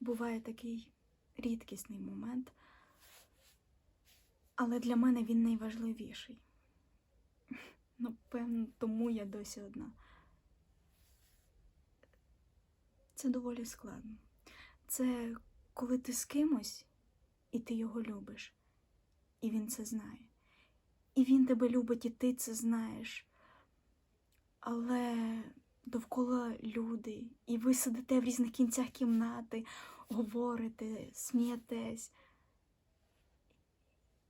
буває такий рідкісний момент, але для мене він найважливіший. Напевно, тому я досі одна. Це доволі складно. Це коли ти з кимось, і ти його любиш, і він це знає. І він тебе любить, і ти це знаєш. Але люди, і ви сидите в різних кінцях кімнати, говорите, смієтесь.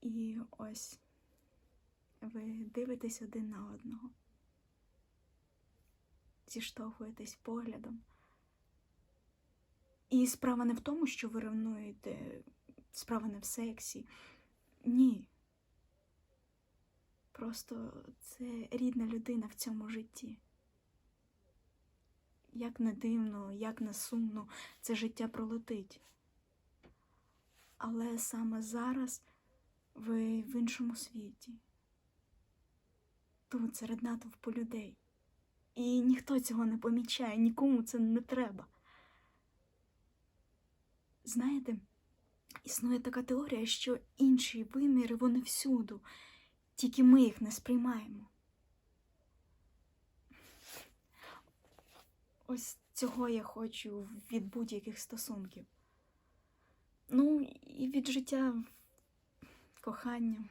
І ось ви дивитесь один на одного, зіштовхуєтесь поглядом. І справа не в тому, що ви ревнуєте, справа не в сексі. Ні. Просто це рідна людина в цьому житті. Як не дивно, як не сумно, це життя пролетить. Але саме зараз ви в іншому світі. Тут серед натовпу людей. І ніхто цього не помічає, нікому це не треба. Знаєте, існує така теорія, що інші виміри вони всюду, тільки ми їх не сприймаємо. Ось цього я хочу від будь-яких стосунків. Ну, і від життя кохання.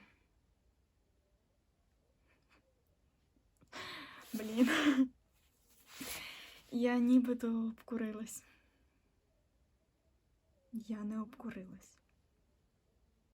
Блін. Я нібито обкурилась. Я не обкурилась.